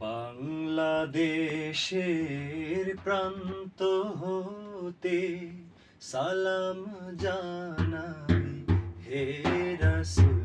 বাংলাদেশের প্রান্ত হতে সালাম জানাই হে রাসূল।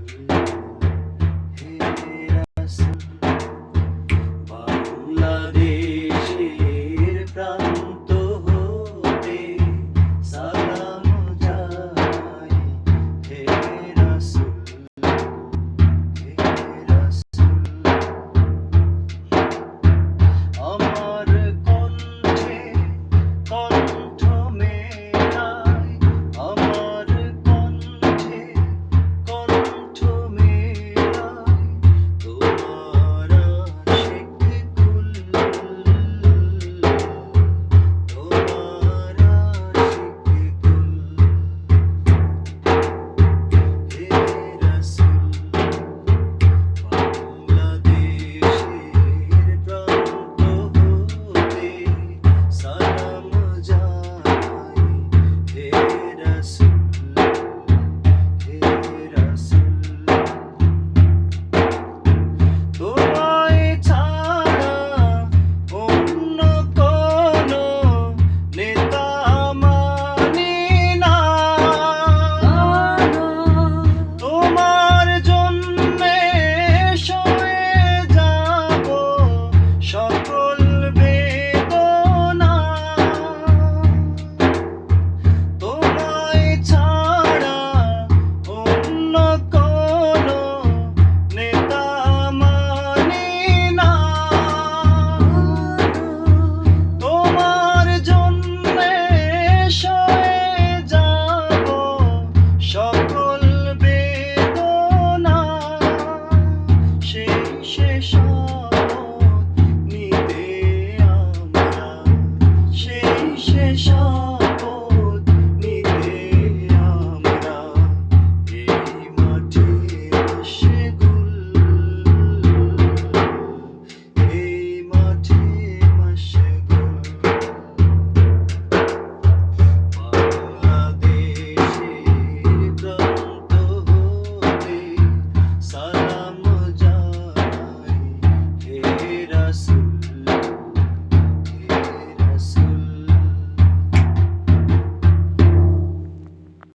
是收